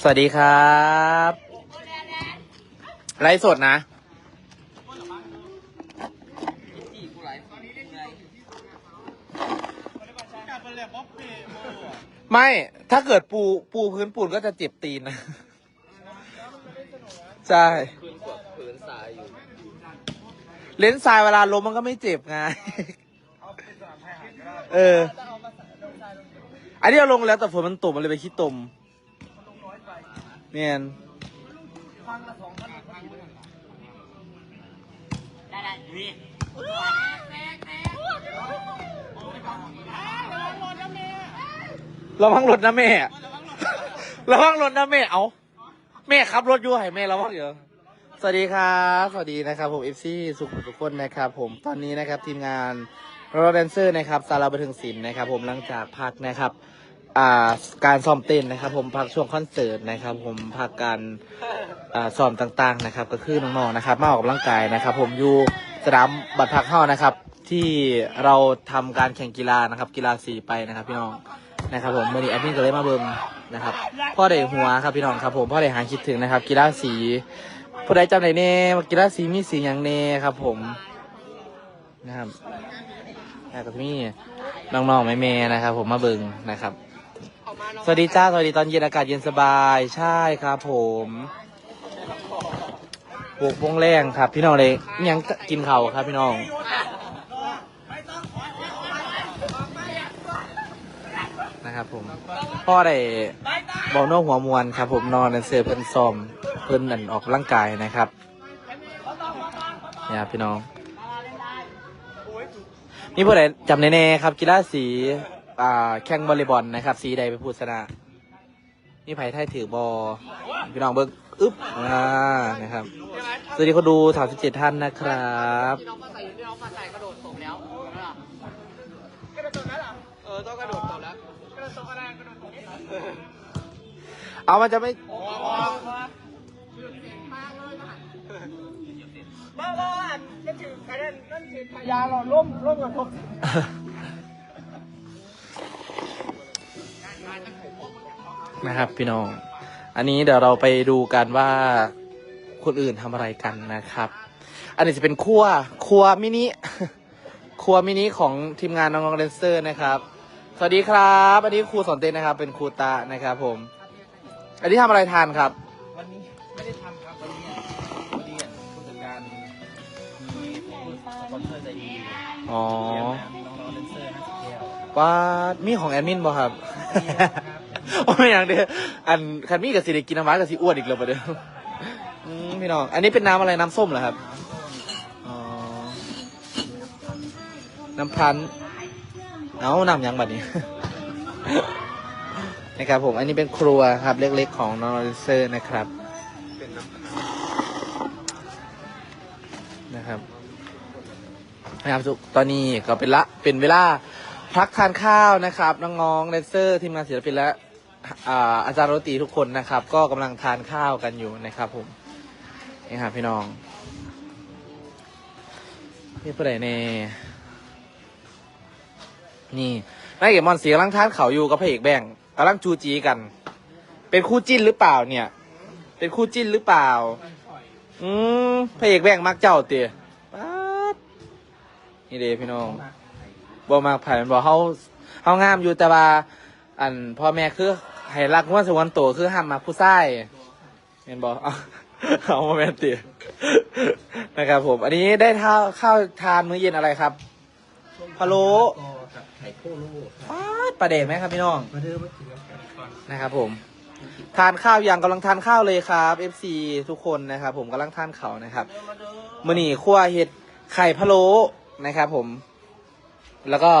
สวัสดีครับไลฟ์สดนะ ไม่ถ้าเกิดปูปูพื้นปูนก็จะเจ็บตีนนะ ใช่เลนส์ทรายเวลาล้มมันก็ไม่เจ็บไงเออ อันนี้เอาลงแล้วแต่ฝนมันตกมันเลยไปขี้ตมเนี่ยนได้ได้นี่ระวังรถนะแม่ระวังรถนะแม่เอาแม่ขับรถอยู่ให้แม่ระวังเดี๋ยวสวัสดีครับสวัสดีนะครับผมเอฟซีสุขุมทุกคนนะครับผมตอนนี้นะครับทีมงานโรแดนเซอร์นะครับสาราบันเทิงศิลป์นะครับผมหลังจากพักนะครับ อ่าการซ้อมเต้นนะครับ ผมพักช่วงคอนเสิร์ตนะครับ ผมพักการอ่าซ้อมต่างๆนะครับ ก็คือน้องๆนะครับ มาออกกำลังกายนะครับ ผมอยู่สนามบัตรพักเข้านะครับ ที่เราทำการแข่งกีฬานะครับ กีฬาสีไปนะครับ พี่น้องนะครับ ผมมื่อนี้แอดมินก็เลยมาเบิ่งนะครับพ่อได้หัวครับพี่น้องครับ ผมพ่อได้หาคิดถึงนะครับ กีฬาสีผู้ใดจำได้เน่กีฬาสีมีสีอย่างเน่ครับ ผมนะครับแล้วก็มีน้องๆแม่ๆนะครับ ผมมาเบิ่งนะครับ สวัสดีจ้าสวัสดีตอนเย็นอากาศเย็นสบายใช่ครับผมบวกวงแรงครับ พี่น้องเลยยังกินเข่าครับพี่น้องนะครับผมพ่อได้บอกโน้หัวมวนครับ ผมนอนเสือเพิ่นซอมเพิ่นนั่นออกกำลังกายนะครับเนี่ยพี่น้องมีผู้ใดจำแน่ๆครับกีฬาสี อ่าแข่งวอลเลย์บอลนะครับสีใดเป็นผู้ชนะมีไผ่ไทยถือบอพี่น้องเบิ้งอึ๊บอ่านะครับสวัสดีคนดู37ท่านนะครับพี่น้องฟ้าใสพี่น้องฟ้าใส่กระโดดตกแล้วเออต้องกระโดดตบแล้วกระโดดถูกอะไรกระโดดถูกเอามันจะไม่บ้าบ้านั่นถืออันนั้นนั่นถือพยาเราล่มล่มกับทบ นะครับ พี่น้อง อันนี้เดี๋ยวเราไปดูกันว่าคนอื่นทำอะไรกันนะครับ อันนี้จะเป็นครัวครัวมินิครัวมินิของทีมงานน้องๆเดนเซอร์นะครับ สวัสดีครับ อันนี้ครูสอนเต้นนะครับ เป็นครูตานะครับ ผม อันนี้ทำอะไรทานครับ วันนี้ไม่ได้ทำครับวันนี้วันนี้ผู้จัดการมีสปอนเซอร์ใจดีอ๋อเลี้ยงน้ำน้องๆแดนเซอร์ห้าสิบแก้ว ว่ามีของแอดมินบ่ครับ โอ้ยอย่างเดียวอันคันมี่กับสิได้กินน้ำหวานกับสิอ้วนอีกแล้วประเดี๋ยวอืมพี่น้อง อันนี้เป็นน้ำอะไรน้ำส้มเหรอครับ อ๋อ น้ำพันเอาน้ำยังบัดนี้ นะครับผมอันนี้เป็นครัวครับ เล็กๆของนองเลเซอร์นะครับ เป็นน้นะครับนะครับทุกตอนนี้ก็เป็นละเป็นเวลา พักทานข้าวนะครับน้องๆแดนเซอร์ทีมงานศิลปินและอาอาจารย์ดนตรีทุกคนนะครับ ก็กำลังทานข้าวกันอยู่นะครับผมนี่ครับพี่น้องนี่ผู้ใดเน่นี่นายเอกมอนสีกำลังทานเขาอยู่กับพระเอกแบงค์กำลังจูจีกัน เป็นคู่จิ้นหรือเปล่าเนี่ย เป็นคู่จิ้นหรือเปล่า อืมพระเอกแบงค์มักเจ้าเตี๋ยป๊าดนี่เด้พี่น้อง บ่มากไผ่มันบอกเขาเขางามอยู่แต่ว่า อันพ่อแม่คือให้รักว่าสวรรค์โตคือห้ามมาผู้ชายเห็นบอกเอาเอามาแม่นเตี๋ยนะครับผม อันนี้ได้ข้าวข้าวทานมื้อเย็นอะไรครับพะโล้กับไข่โคโล่ครับป๊าดปลาเด็กไหมครับพี่น้องมาเดิมนะครับผม ทานข้าวยังกำลังทานข้าวเลยครับ FC ทุกคนนะครับผมกำลังทานเขานะครับมือนี่ขั้วเห็ดไข่พะโล้นะครับผม แล้วก็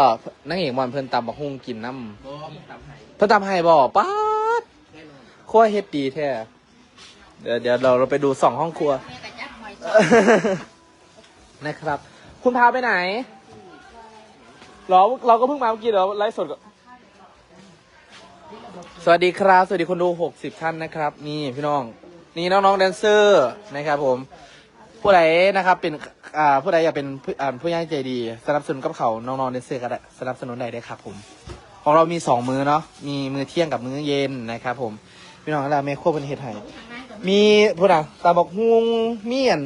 นั่งเอกมอนเพิ่นตำบักฮุ่งกินน้บอมตำไห้ำเพิ่นตำให้บ่ป๊าดแน่นอนขั้วเห็ดดีแท้เดี๋ยวเดี๋ยวเราเราไปดูสองห้องครัว แม่แต่ยัดหอยนะครับ คุณพาไปไหนเหรอเราก็เพิ่งมาเมื่อกี้เดี๋ยวไลฟ์สดก่อนสวัสดีครับ สวัสดีคนดูหกสิบท่านนะครับ นี่พี่น้อง นี่น้องๆแดนเซอร์นะครับผม ผู้ใดนะครับเป็นอ่าผู้ใดอยากเป็นผู้อ่าผู้ใหญ่ใจดี สนับสนุนกับเขาน้องๆแดนเซอร์ก็ได้สนับสนุนได้ได้ครับผม ของเรามีสองมื้อเนาะมีมื้อเที่ยงกับมื้อเย็นนะครับผมพี่น้องเราแม่ครัวเป็นเฮ็ดให้มีพูดอะตาบอกฮุงเมี่ยน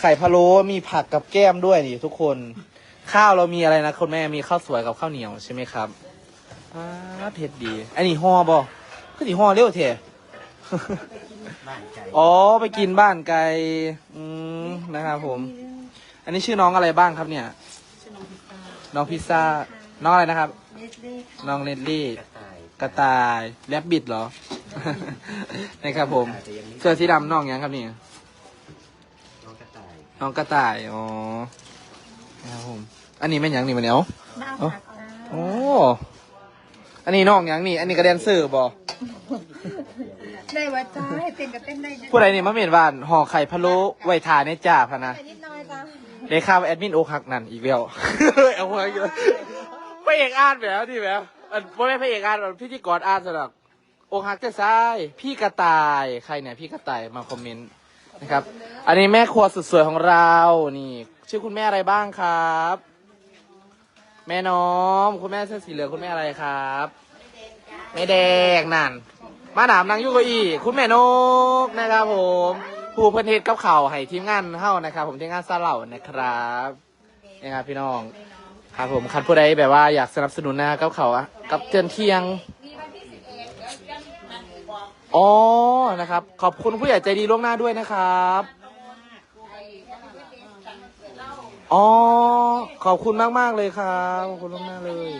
ไข่พะโล้มีผักกับแก้มด้วยนี่ทุกคน ข้าวเรามีอะไรนะคุณแม่มีข้าวสวยกับข้าวเหนียวใช่ไหมครับอ้าเผ็ดดี อันนี้ห่อบ่ก็สิห่อเร็วเถอะ บ้านไก่อ๋อไปกินบ้านไกลอืมนะครับผม อันนี้ชื่อน้องอะไรบ้างครับเนี่ยน้องพิซซ่า น้องอะไรนะครับน้องเลดลี่ กระต่ายกระต่ายแรบบิดเหรอ นะครับผมแต่ยังนี้เสื้อสีดำน้องยังครับเนี่ยน้องกระต่ายน้องกระต่าย อ๋อ นะครับผม อันนี้เป็นอย่างนี้มันเนี้ยน้ำเอ้าผักจ้าโอ้ อันนี้น้องอย่างนี้อันนี้กระเดนเซอร์บอได้ว่าจ้าให้เต้นกับเต้นได้นะผู้ใดนี่มาเมียนบ้านห่อไข่พะโล้ไวทาในจ่าพะนะแต่นิดหน้อยจ้าได้ข่าวว่าแอดมินโอคักนั่นอีกแล้ว เอาหัวอยู่พระเอกอ่านแบบที่แบบอันบ่แม่นพระเอกอ่านแบบพิธีกรอ่านสำหรับโอคักจะซ้ายพี่กระต่ายใครเนี่ยพี่กระต่ายมาคอมเมนต์นะครับ อันนี้แม่ครัวสุดสวยของเรานี่ ชื่อคุณแม่อะไรบ้างครับ แม่น้อม คุณแม่เสื้อสีเหลืองคุณแม่อะไรครับ แม่แดงนั่น มาหนามนางยุกอีคุณแม่นกนะครับผมผู้เพิ่นเฮ็ดกับเข่าให้ทีมงานเฮานะครับ ผมทีมงานซาเหล่านะครับนี่ครับพี่น้องครับผมคันผู้ใดแบบว่าอยากสนับสนุนนะกับเขาอะกับเตือนเที่ยงอ๋อนะครับ ขอบคุณผู้ใหญ่ใจดีล่วงหน้าด้วยนะครับ อ๋อ ขอบคุณมากมากเลยครับขอบคุณล่วงหน้าเลย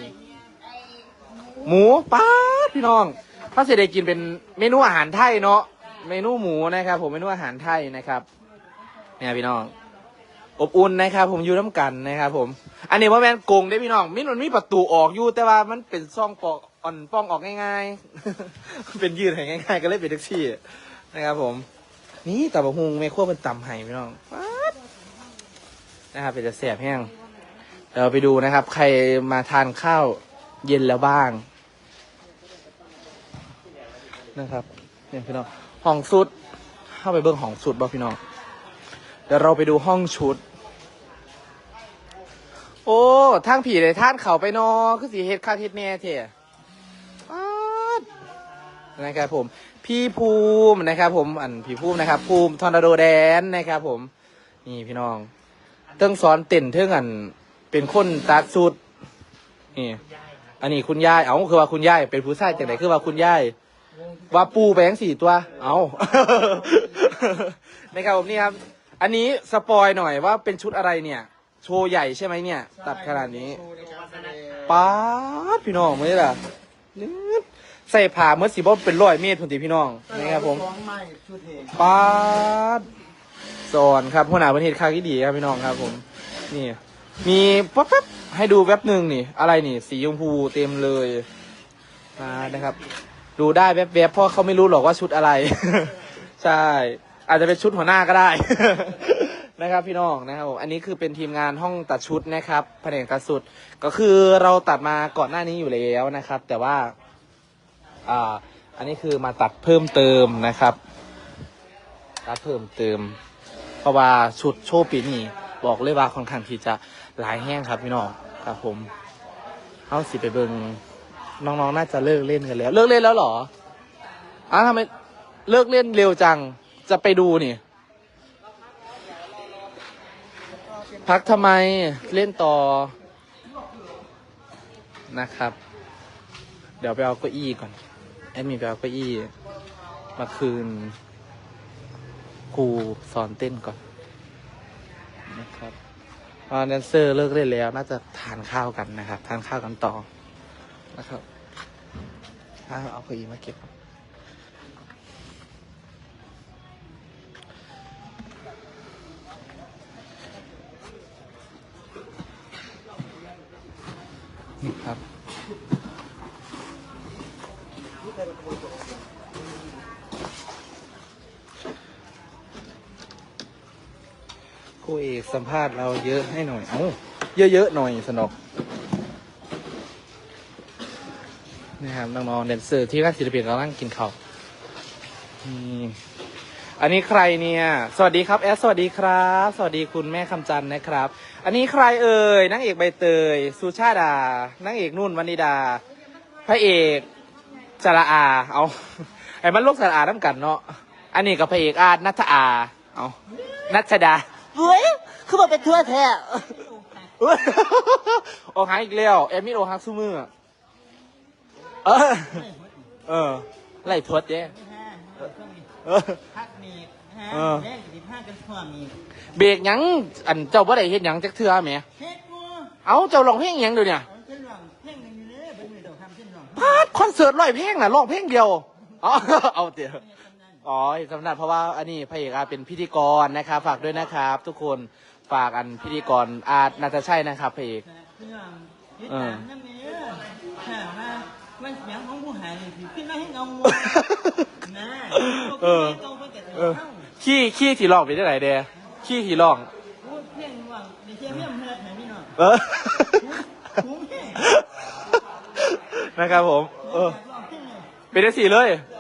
หมูป้าพี่น้อง ถ้าเสได้กินเป็นเมนูอาหารไทยเนาะเมนูหมูนะครับ ผมเมนูอาหารไทยนะครับเนี่ยพี่น้อง อบอุ่นนะครับ ผมอยู่น้ำกันนะครับ ผม อันนี้ว่าแมนโกงได้พี่น้องมิมันมีประตูออกอยู่ แต่ว่ามันเป็นซ่องปอกอ่อนป้องออกง่ายๆ เป็นยืดให้ง่ายๆ ก็เลยเป็นแท็กซี่นะครับ ผม นี่ตับะฮุงไม่ขั้วเป็นตำไห้พี่น้องป๊า นะครับเป็นจะแสบแห้งเดี๋ยวเราไปดูนะครับ ใครมาทานข้าวเย็นแล้วบ้าง นะครับเนี่ยพี่น้องห้องสุดเข้าไปเบิ้งห้องสุดบ่พี่น้องเดี๋ยวเราไปดูห้องชุด โอ้ทางผีเลยท่านเขาไปนอคือสีเฮ็ดคาเฮ็ดแน่เถอะนะครับผม พี่ภูมินะครับ ผมอันพี่ภูมินะครับ ภูมิทอร์นาโดแดนนะครับ ผม นี่พี่น้อง เติ้งสอนเต้นเทิงอัน เป็นคนตัดสุดนี่อันนี้คุณยาย เอ้าคือว่าคุณยายเป็นผู้ชายจากไหนคือว่าคุณยายว่าปูแบงสี่ตัว เอานะครับผมนี่ครับ อันนี้สปอยหน่อยว่าเป็นชุดอะไรเนี่ย โชว์ใหญ่ใช่ไหมเนี่ย ตัดขนาดนี้ป๊าดพี่น้องไม่ได้ล่ะนึดใส่ผ้าเมื่อสีบอเป็นร้อยเมตรพุ่นติพี่น้องนะครับผมฟ้องไม่ชุดเองป๊าด สอนครับหัวหน้าประเทศคาที่ดีครับพี่น้องครับผม นี่ มีป๊บป๊บให้ดูแป๊บหนึ่งนี่ อะไรนี่ สีชมพูเต็มเลยมานะครับ ดูได้แวบๆเพราะเขาไม่รู้หรอกว่าชุดอะไร ใช่ อาจจะเป็นชุดหัวหน้าก็ได้ นะครับพี่น้องนะครับผมอันนี้คือเป็นทีมงานห้องตัดชุดนะครับแผนกตัดสุดก็คือเราตัดมาก่อนหน้านี้อยู่แล้วนะครับ แต่ว่าอ่าอันนี้คือมาตัดเพิ่มเติมนะครับ ตัดเพิ่มเติม ราะว่าชุดโชว์ปีนี้บอกเลยว่าค่อนข้างที่จะหลายแห้งครับพี่น้องครับผมเอาสิไปเบิงน้องๆน่าจะเลิกเล่นกันแล้ว เลิกเล่นแล้วหรออ้าวทำไมเลิกเล่นเร็วจังจะไปดูนี่ พักทำไมเล่นต่อนะครับ เดี๋ยวไปเอาเก้าอี้ก่อนแอดมินไปเอาเก้าอี้มาคืน ครูสอนเต้นก่อนนะครับตอนแดนเซอร์เลิกเล่นแล้วน่าจะทานข้าวกันนะครับ ทานข้าวกันต่อนะครับเอาเอาเก้าอี้มาเก็บนี่ครับ ครูเอกสัมภาษณ์เราเยอะให้หน่อย เอ้า เยอะๆหน่อยสนอกนะครับน้องๆแดนเซอร์ที่นักศิลปินกำลังกินข้าวนี่อันนี้ใครเนี่ย สวัสดีครับ แอดสวัสดีครับ สวัสดีคุณแม่คำจันทร์นะครับ อันนี้ใครเอ่ยนางเอกใบเตยสุชาดานางเอกนุ่นวนิดา พระเอกสระอา เอาไอ้มันลูกสระอาน้ำกันเนาะ อันนี้กับพระเอกอาร์ตนัทอา เอานัชดา เฮ้ย คือมาเป็นทั่วแท้เฮ้ยโอหักอีกแล้วแอมมี่โอหักซูมือเออเออไล่ทวดเด้เออพักมีฮะเออแม่สิบห้ากันทั่วมีเบรกหยังอันเจ้าบ่ได้เฮ็ดหยังจักเทื่อแหมเฮ็ดกูเอาเจ้าร้องเพลงหยังเดี๋ยวเนี่ยเอาเส้นหลังเพ่งหนึ่งอยู่เลยเป็นมือเดียวทำเส้นหลังพาดคอนเสิร์ตร้อยเพลงน่ะร้องเพลงเดียวอ๋อเอาเดี๋ยว อ๋อสำนักเพราะว่าอันนี้พระเอกอาเป็นพิธีกรนะครับ ฝากด้วยนะครับ ทุกคนฝากอันพิธีกรอาร์ตนาจะใช่นะครับพระเอกเส้นหลังยึดตามนั่นเองถามว่ามันเสียงของผู้หายนี่สิขึ้นมาให้เงาวัวนะเออเงาเพื่อแก่เออเท่าขี้ขี้ที่ร้องเป็นที่ไหนเด้ขี้ที่ร้องพูดเพ่งว่าเดี๋ยวเชี่ยเมี่ยมเพื่อนแถมนี่หน่อยเออคุ้มเพ่งนะครับผม เออลองเพ่งเลยเป็นได้สี่เลยโอ้ย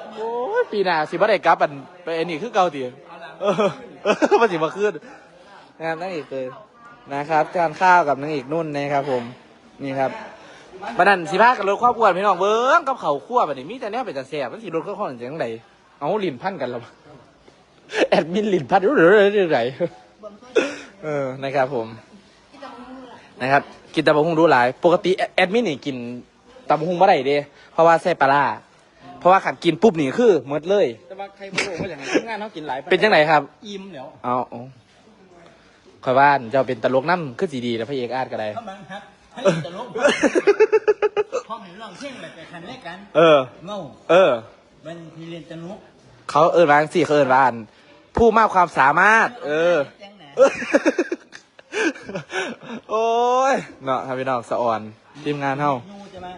ปีหน้าสิบ่ได้กลับอันไปอันนี้คือเก่าตีเออเออมันสิมาขึ้นนะครับนั่งอีกเลยนะครับทานข้าวกับนางเอกนุ่นนะครับ ผมนี่ครับบันนั้นสิพากันรถครอบครัวพี่น้องเบิ้งกับเขาวคั่วบัดนี้มีแต่เนี้ยเป็นแต่แสบมันสิรถครอบครัวจังไดเอาลิ้นพันกันแล้วแอดมินลิ้นพันหรือหรือหรือไรเออนะครับผมนะครับ กินตำบักหุ่งดูหลาย ปกติแอแอดมินนี่กินตำบักหุ่งบ่ได้เด้เพราะว่าใส่ปลาร้า เพราะว่าขันกินปุ๊บนี่คือหมดเลย แต่ว่าใครบ่รู้ว่าอย่างไรทำงานเขากินหลายเป็นจังไหนครับ อิ่มแล้วเอาเอาคอยว่าเจ้าเป็นตลกน้ำคือสีดีแล้วพระเอกอาร์ตก็ได้ เข้ามาครับให้ตลกพอเห็นลองเพ่งแบบแต่คันแรกกันเออ เงาเออบันทีเรียนตลกเขาเอิญว่าจังสี่เขาเอิญว่าอันผู้มากความสามารถ เออ จังหนาโอ้ยเนาะทำพี่น้องสะอ่อนทีมงานเฮายูจะมา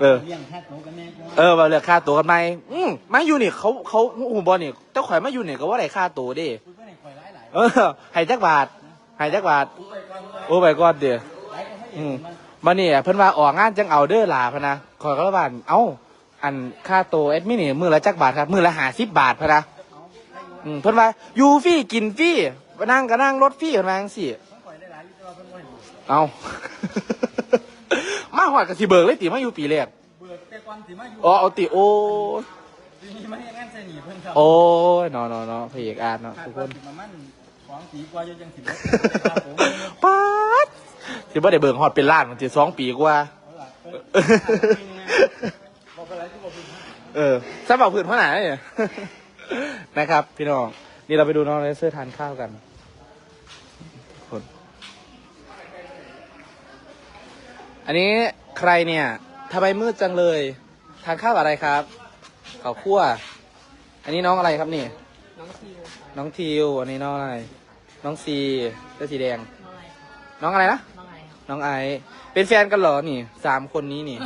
เออ เลี้ยงแค่หนูกันแม่จ้าเออมาเลือกค่าตัวกันไหมอืมมาอยู่นี่เขาเขาหูบอลนี่เจ้าข่อยมาอยู่นี่ก็ว่าได้ค่าตัวเดิคุยกันในคอยหลายหลายเออให้จักบาทให้จักบาทโอ้ไปก่อนเดี๋ยว หลายคนให้อืเห็มนมันมาเนี่ยเพิ่นว่าออกงานจังเอาเด้อหลาพะนะขอยก็เลยว่าเอ้า อันค่าตัวแอดมินนี่มือละจักบาทครับมือละหาสิบบาทพะนะอืมเพิ่นว่าอยู่ฟรี่กินฟรี่ไปนั่งก็นั่งรถฟรี่เพิ่นว่าจังซี่ต้องคอยได้หลายอยู่ตัวเพิ่นว่าเห็น เอา มาหอดกับสิเบิกเลยติมาอยู่ปีแรกเบื่อแต่ก่อนสิมาอยู่อ๋อเอาติโอ้ยทีนี้มาให้งานใส่หนีเพิ่นครับโอ้ยเนาะเนาะเนาะพระเอกอาร์ตเนาะขาดทุกคคนนประมาณสองสีกว่าอยู่จังสิบครับผมป๊าดสิบ่ได้เบิกฮอดเป็นล้านมันสิสองปีกว่าบอกอะไรที่บอกเป็นเออสำหรับพื้นเพราะไหนเนี่ย นะครับ พี่น้อง นี่เราไปดูน้องเลเซอร์ทานข้าวกันคน อันนี้ใครเนี่ยทำไมมืดจังเลย ทานข้าวกับอะไรครับข้าวคั่ว อันนี้น้องอะไรครับนี่ น้องซิวน้องทิว อันนี้น้องอะไร น้องซีเสื้อสีแดงน้องอะไรนะ น้องอะไรครับน้องไอซ์เป็นแฟนกันเหรอนี่สามคนนี้นี่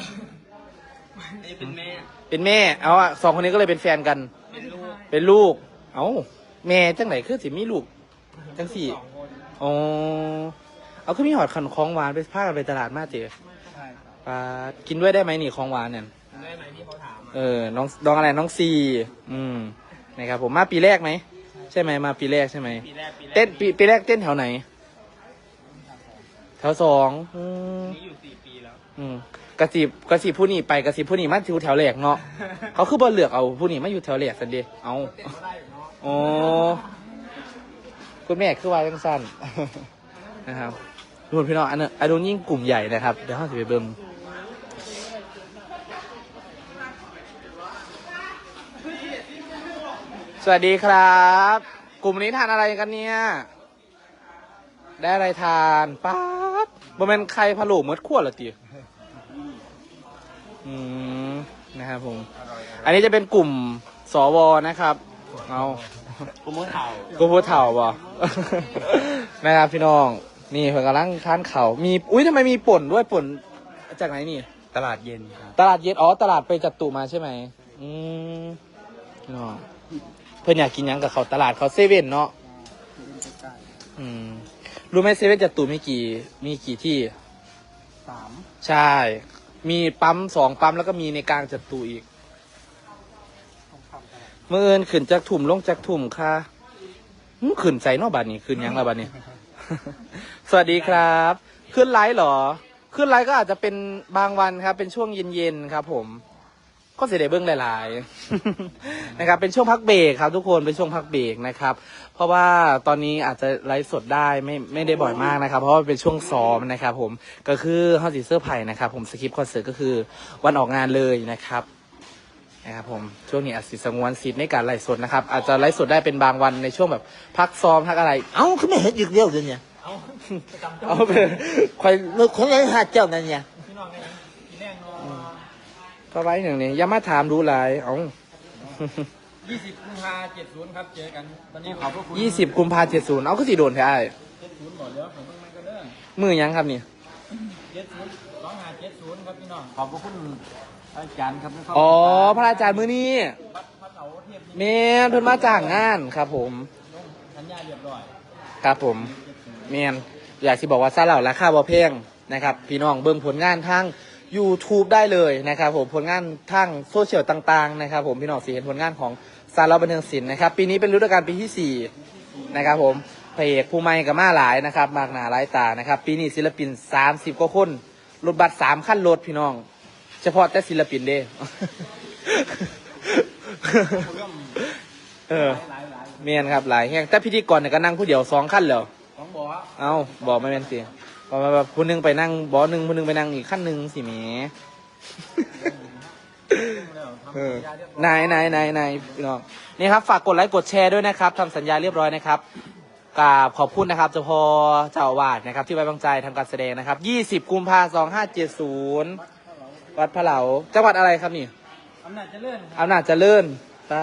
นี่เป็นแม่ เป็นแม่ เอาอะสองคนนี้ก็เลยเป็นแฟนกัน เป็นลูกเป็นลูก เอาแม่จังไหนคือสิมีลูก จังสี่ สองคน อ๋อ เอาคือมีหอดขนมของหวานไปพากันไปตลาดมาเจอใช่ครับปลากินด้วยได้ไหมนี่ของหวานเนี่ย ได้ไหมที่เขาถามเออ น้องน้องอะไร น้องซี อืม นะครับผม มาปีแรกไหม ใช่ไหม มาปีแรกใช่ไหม ปีแรกปีแรกเต้นปีปีแรกเต้นแถวไหน แถวสองอืมนี่อยู่สี่ปีแล้ว อืมกระสีกระสีผู้นี้ไปกระสีผู้นี้มาอยู่แถวแหลกเนาะ เขาคือบอลเลือกเอาผู้นี้มาอยู่แถวแหลกสันเดีเอา เต้นก็ได้อยู่เนาะอ๋อคุณแม่คือว่าจังสั้น นะครับ ทุกคนพี่น้องอันนั้นอันนู้นยิ่งกลุ่มใหญ่นะครับ เดี๋ยวห้าสิบไปเบิ่มสวัสดีครับ กลุ่มนี้ทานอะไรกันเนี่ย ได้อะไรทานป๊าดบ่แม่นใครพะโล้เมดขั้วเหรอตีอืมนะครับผม อันนี้จะเป็นกลุ่มสวนะครับ เอากูมือเข่ากูพูดเถ่าบ่นะครับพี่น้อง นี่เพิ่งกำลังทานเข่าวมีอุ้ยทำไมมีป่นด้วยป่นจากไหนนี่ ตลาดเย็นครับ ตลาดเย็นอ๋อตลาดไปจัดตุมาใช่ไหมอืมพี่น้องเพื่อนอยากกินหยังกับเขาตลาดเขาเซเว่นเนาะอืมรู้ไหมเซเว่นจัดตุมีกี่ มีกี่ที่ สามใช่ มีปั๊มสองปั๊มแล้วก็มีในกลางจัดตุอีก เมื่อเอินขึ้นจากถุ่มลงจากถุ่มค่ะหึขึ้นใส่เนอกบัดนี้ขึ้นหยังละบัดนี้ สวัสดีครับ ขึ้นไลฟ์เหรอ ขึ้นไลฟ์ก็อาจจะเป็นบางวันครับ เป็นช่วงเย็นๆครับ ผม ก็เสียดายเบื้องหลาย ๆ นะครับ เป็นช่วงพักเบรกครับ ทุกคนเป็นช่วงพักเบรกนะครับ เพราะว่าตอนนี้อาจจะไลฟ์สดได้ไม่ไม่ได้บ่อยมากนะครับ เพราะว่าเป็นช่วงซ้อมนะครับ ผมก็คือห้าสีเสื้อไผ่นะครับ ผมสคริปต์คอนเสิร์ตก็คือวันออกงานเลยนะครับ นะครับผมช่วงนี้อาจสิสงวนสิทธิ์ในการไลฟ์สดนะครับ อาจจะไลฟ์สดได้เป็นบางวันในช่วงแบบพักซ้อมพักอะไร เอ้าขึ้นไม่เห็นอีกเดียวเดี๋ยวเนี่ยเอาประจำเจ้าเอาไปคอยเมื่อคนไหนหาเจ้านั่นเนี่ยพี่น้องไงนะกินแรงเนาะก็ไว้อย่างนี้อย่ามาถามดูหลายเอายี่สิบกุมภาเจ็ดศูนย์ครับเจอกันตอนนี้ขอบพระคุณยี่สิบกุมภาเจ็ดศูนย์เอาก็สีโดนแท้ไอ้เจ็ดศูนย์หมดแล้วผมเพิ่งมันก็เด้อมือยังครับนี่เจ็ดศูนย์สองห้าเจ็ดศูนย์ครับพี่น้องขอบพระคุณ อาจารย์ครับที่เข้าอ๋อ พระอาจารย์มือนี้วัดพระเสาเทียบเมนเพิ่นมาจ้างงานครับ ผมลงสัญญาเรียบร้อยครับผมเมนอยากสิบอกว่าซาเหล่าราคาบ่แพงนะครับ พี่น้องเบิ่งผลงานทาง YouTube ได้เลยนะครับผมผลงานทางโซเชียลต่างๆนะครับ ผมพี่น้องสิเห็นผลงานของซาเหล่าบันเทิงศิลป์นะครับ ปีนี้เป็นฤดูกาลปีที่สี่นะครับผมพระเอกผู้ใหม่กับมาหลายนะครับมากหน้าหลายตานะครับ ปีนี้ศิลปิน 30กว่าคนรถบัสสามคันรถพี่น้อง เฉพาะแต่ศิลปินเด้ เออหลายหลายเมียนครับหลายแห่งแต่พิธีกรเนี่ยก็นั่งผู้เดียวสองขั้นแล้วสองบ่อเอาบอกไม่เป็นสิบอกมาแบบผู้หนึงไปนั่งบอหนึ่งผู้หนึงไปนั่งอีกขั้นหนึ่งสิแหมแล้วทำเออสัญญาเรียบร้อยนายนายนายนายพี่น้องนี่ครับ ฝากกดไลค์กดแชร์ด้วยนะครับทำสัญญาเรียบร้อยนะครับกราบขอบคุณนะครับเจ้าพ่อเจ้าอาวาสนะครับ ที่ไว้วางใจทำการแสดงนะครับ 20 กุมภาสองห้าเจ็ดศูนย์ วัดพระเหลาจังหวัดอะไรครับนี่อำนาจเจริญครับอำนาจเจริญตา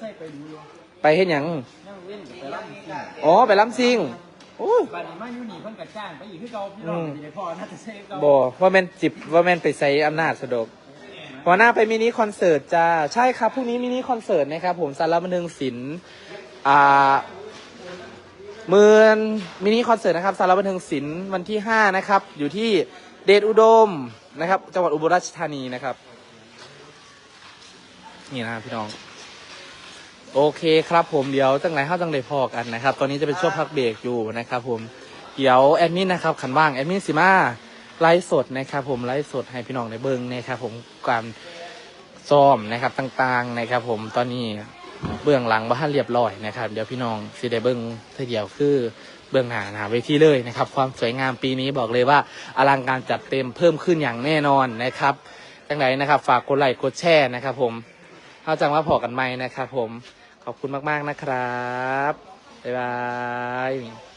ใช่ไปดูอยู่ไปเห็นยังนั่งเว้นไปรับสิ่งอ๋อไปล้ำซิงโอ้ยบัดนี้มาอยู่นี่เพิ่นก็จ้างไปอีกคือเก่าพี่น้องอืมสิได้พอน่าจะเซฟเก่าบอว่าแม่นจิบว่าแม่นไปใส่อำนาจสะดวกหัวหน้าไปมินิคอนเสิร์ตจ้าใช่ครับพรุ่งนี้มินิคอนเสิร์ตนะครับผมสารบันเทิงศิลป์อ่าเมือนมินิคอนเสิร์ตนะครับสารบันเทิงศิลป์วันที่ห้านะครับ อยู่ที่เดชอุดม นะครับ จังหวัดอุบลราชธานีนะครับ นี่นะครับพี่น้อง โอเคครับผมเดี๋ยวจังไรเข้าจังไรพอกันนะครับ ตอนนี้จะเป็นช่วงพักเบรกอยู่นะครับ ผมเดี๋ยวแอดมินนะครับขันว่างแอดมินสิมาไลฟ์สดนะครับ ผมไลฟ์สดให้พี่น้องได้เบิ้งนะครับผมการซ้อมนะครับต่างๆนะครับ ผมตอนนี้เบื้องหลังบ้านเรียบร้อยนะครับ เดี๋ยวพี่น้องสิได้เบิ้งทีเดียวคือ เบื้องหน้าหนาเวทีเลยนะครับ ความสวยงามปีนี้บอกเลยว่าอลังการจัดเต็มเพิ่มขึ้นอย่างแน่นอนนะครับจังไรนะครับ ฝากกดไลค์กดแชร์นะครับ ผมเข้าจังว่าพอกันไหมนะครับ ผมขอบคุณมากๆนะครับบ๊ายบาย